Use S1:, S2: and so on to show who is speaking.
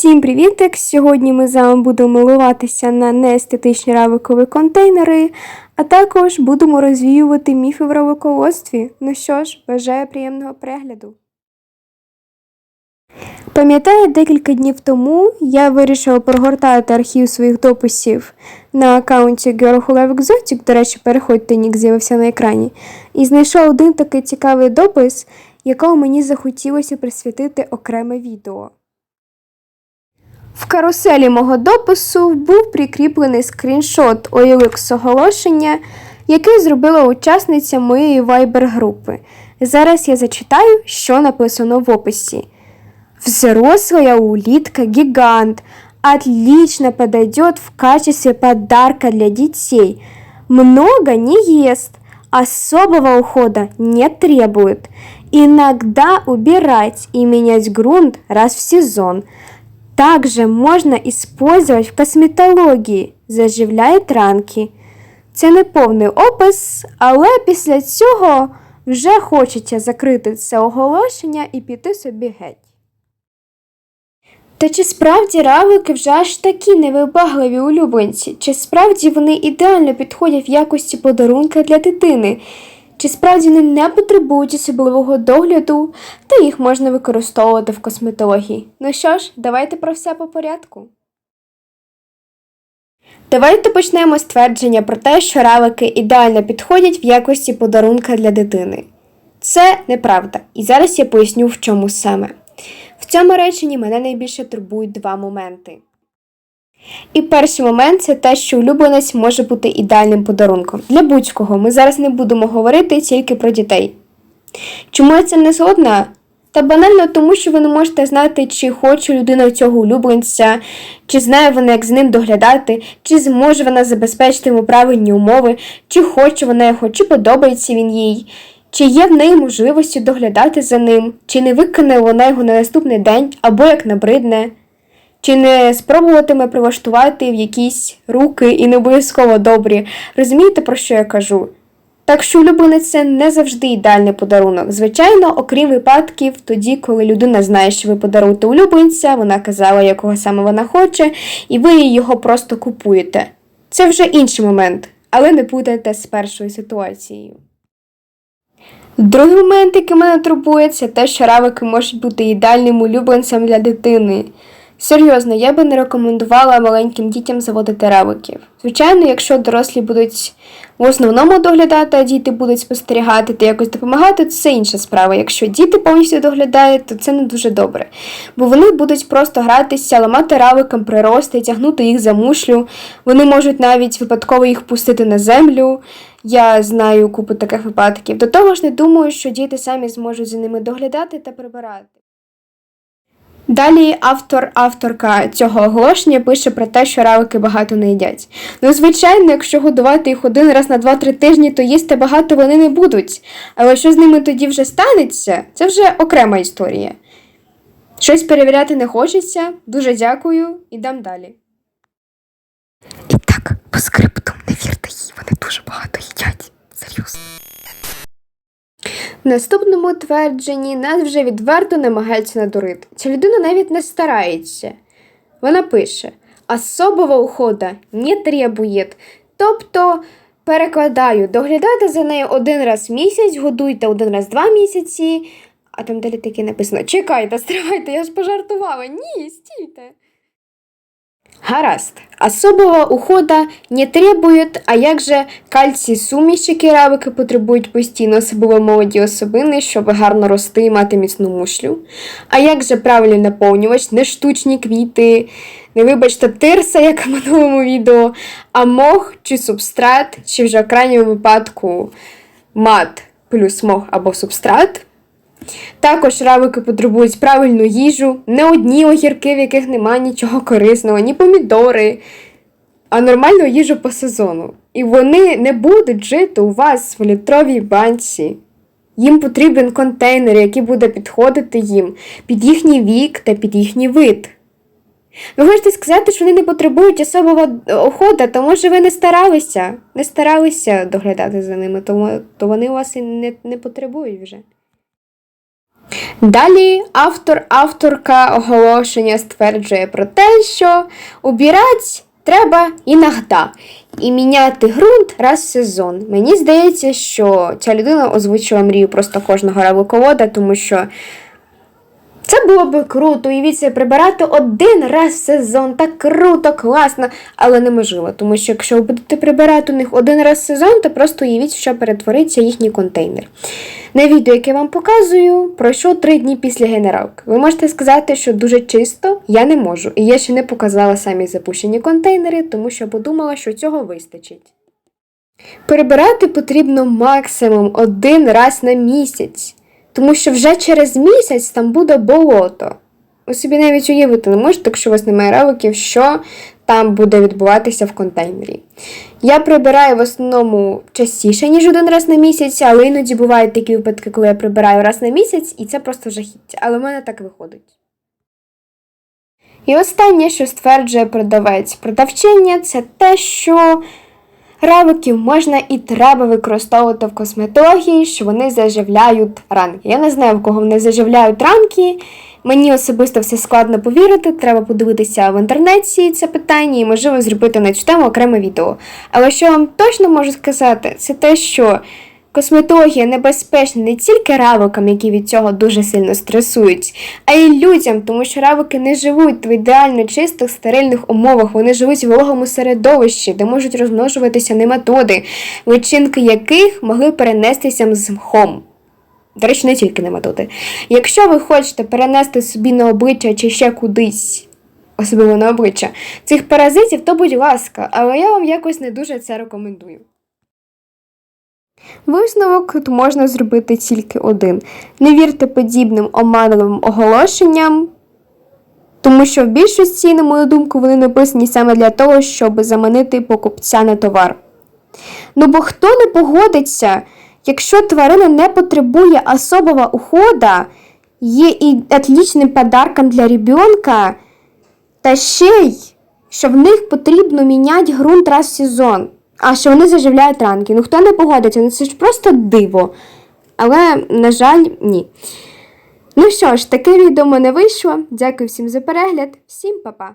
S1: Всім привітик! Сьогодні ми з вами будемо милуватися на неестетичні равикові контейнери, а також будемо розвіювати міфи в равиководстві. Ну що ж, бажаю приємного перегляду. Пам'ятаю, декілька днів тому я вирішила прогортати архів своїх дописів на аккаунті Girl Exotic, до речі, переходьте, нік з'явився на екрані, і знайшов один такий цікавий допис, якого мені захотілося присвятити окреме відео. В каруселі мого допису був прикріплений скріншот OLX оголошення, який зробила учасниця моєї Viber-групи. Зараз я зачитаю, що написано в описі. Взрослая улитка-гигант отлично подойдет в качестве подарка для детей. Много не ест, особого ухода не требует. Иногда убирать и менять грунт раз в сезон. Также можно использовать в косметології, заживляє ранки. Це не повний опис, але після цього вже хочеться закрити це оголошення і піти собі геть. Та чи справді равлики вже аж такі невибагливі улюбленці? Чи справді вони ідеально підходять в якості подарунка для дитини? Чи справді вони не потребують особливого догляду, та їх можна використовувати в косметології? Ну що ж, давайте про все по порядку. Давайте почнемо з твердження про те, що равлики ідеально підходять в якості подарунка для дитини. Це неправда, і зараз я поясню, в чому саме. В цьому реченні мене найбільше турбують два моменти. І перший момент це те, що улюбленець може бути ідеальним подарунком. Для будь-кого ми зараз не будемо говорити тільки про дітей. Чому я це не згодна? Та банально тому, що ви не можете знати, чи хоче людина цього улюбленця, чи знає вона, як з ним доглядати, чи зможе вона забезпечити йому правильні умови, чи хоче вона його, чи подобається він їй, чи є в неї можливості доглядати за ним, чи не виконає вона його на наступний день або як набридне. Чи не спробуватиме прилаштувати в якісь руки і не обов'язково добрі. Розумієте, про що я кажу? Так що улюбленець це не завжди ідеальний подарунок. Звичайно, окрім випадків, тоді, коли людина знає, що ви подаруєте улюбленця, вона казала, якого саме вона хоче, і ви його просто купуєте. Це вже інший момент, але не путайте з першою ситуацією. Другий момент, який мене турбує, це те, що равики можуть бути ідеальним улюбленцем для дитини. Серйозно, я би не рекомендувала маленьким дітям заводити равиків. Звичайно, якщо дорослі будуть в основному доглядати, а діти будуть спостерігати та якось допомагати, то це інша справа. Якщо діти повністю доглядають, то це не дуже добре. Бо вони будуть просто гратися, ламати равикам прирости, тягнути їх за мушлю. Вони можуть навіть випадково їх пустити на землю. Я знаю купу таких випадків. До того ж, не думаю, що діти самі зможуть за ними доглядати та прибирати. Далі автор-авторка цього оголошення пише про те, що равики багато не їдять. Ну, звичайно, якщо годувати їх один раз на 2-3 тижні, то їсти багато вони не будуть. Але що з ними тоді вже станеться, це вже окрема історія. Щось перевіряти не хочеться. Дуже дякую, ідам далі.
S2: І так, по скриптум, не вірте їй, вони дуже багато їдять. Серйозно.
S1: Наступному твердженні нас вже відверто намагаються надурити. Ця людина навіть не старається. Вона пише: особого ухода не требует. Тобто, перекладаю, доглядайте за нею один раз в місяць, годуйте один раз в два місяці. А там далі таке написано: Чекайте, стривайте, я ж пожартувала. Ні, стійте. Гаразд. Особого ухода не требують, а як же кальцій суміші керавики потребують постійно, особливо молоді особини, щоб гарно рости і мати міцну мушлю. А як же правильний наповнювач, не штучні квіти, не вибачте тирса, як в минулому відео, а мох чи субстрат, чи вже в крайньому випадку мат плюс мох або субстрат. Також равики потребують правильну їжу, не одні огірки, в яких немає нічого корисного, ні помідори, а нормальну їжу по сезону. І вони не будуть жити у вас в літровій банці. Їм потрібен контейнер, який буде підходити їм під їхній вік та під їхній вид. Ви хочете сказати, що вони не потребують особого уходу, то може ви не старалися, не старалися доглядати за ними, тому то вони у вас і не, не потребують вже. Далі автор, авторка оголошення стверджує про те, що убирать треба іногда і міняти ґрунт раз в сезон. Мені здається, що ця людина озвучила мрію просто кожного равликовода, тому що це було б круто, уявіть собі, прибирати один раз в сезон, так круто, класно, але неможливо, тому що якщо ви будете прибирати у них один раз в сезон, то просто уявіть, що перетвориться їхній контейнер. На відео, яке я вам показую, пройшло три дні після генералки. Ви можете сказати, що дуже чисто, я не можу. І я ще не показала самі запущені контейнери, тому що подумала, що цього вистачить. Перебирати потрібно максимум один раз на місяць, тому що вже через місяць там буде болото. Ви собі навіть уявити не можете, якщо у вас немає равиків, що там буде відбуватися в контейнері. Я прибираю в основному частіше, ніж один раз на місяць, але іноді бувають такі випадки, коли я прибираю раз на місяць, і це просто жахіття. Але в мене так виходить. І останнє, що стверджує продавець продавчиня, це те, що равиків можна і треба використовувати в косметології, що вони заживляють ранки. Я не знаю, в кого вони заживляють ранки. Мені особисто все складно повірити, треба подивитися в інтернеті це питання і, можливо, зробити на цю тему окреме відео. Але що я вам точно можу сказати, це те, що косметологія небезпечна не тільки равикам, які від цього дуже сильно стресують, а й людям, тому що равики не живуть в ідеально чистих стерильних умовах, вони живуть в вологому середовищі, де можуть розмножуватися нематоди, личинки яких могли перенестися з мхом. До речі, не тільки нематоди. Якщо ви хочете перенести собі на обличчя чи ще кудись, особливо на обличчя, цих паразитів, то будь ласка, але я вам якось не дуже це рекомендую. Висновок тут можна зробити тільки один. Не вірте подібним оманливим оголошенням, тому що в більшості, на мою думку, вони написані саме для того, щоб заманити покупця на товар. Ну бо хто не погодиться, якщо тварина не потребує особого ухода, є і отличним подарком для ребенка, та ще й, що в них потрібно міняти ґрунт раз в сезон, а що вони заживляють ранки. Ну хто не погодиться, ну це ж просто диво. Але, на жаль, ні. Ну що ж, таке відео не вийшло. Дякую всім за перегляд, всім па-па!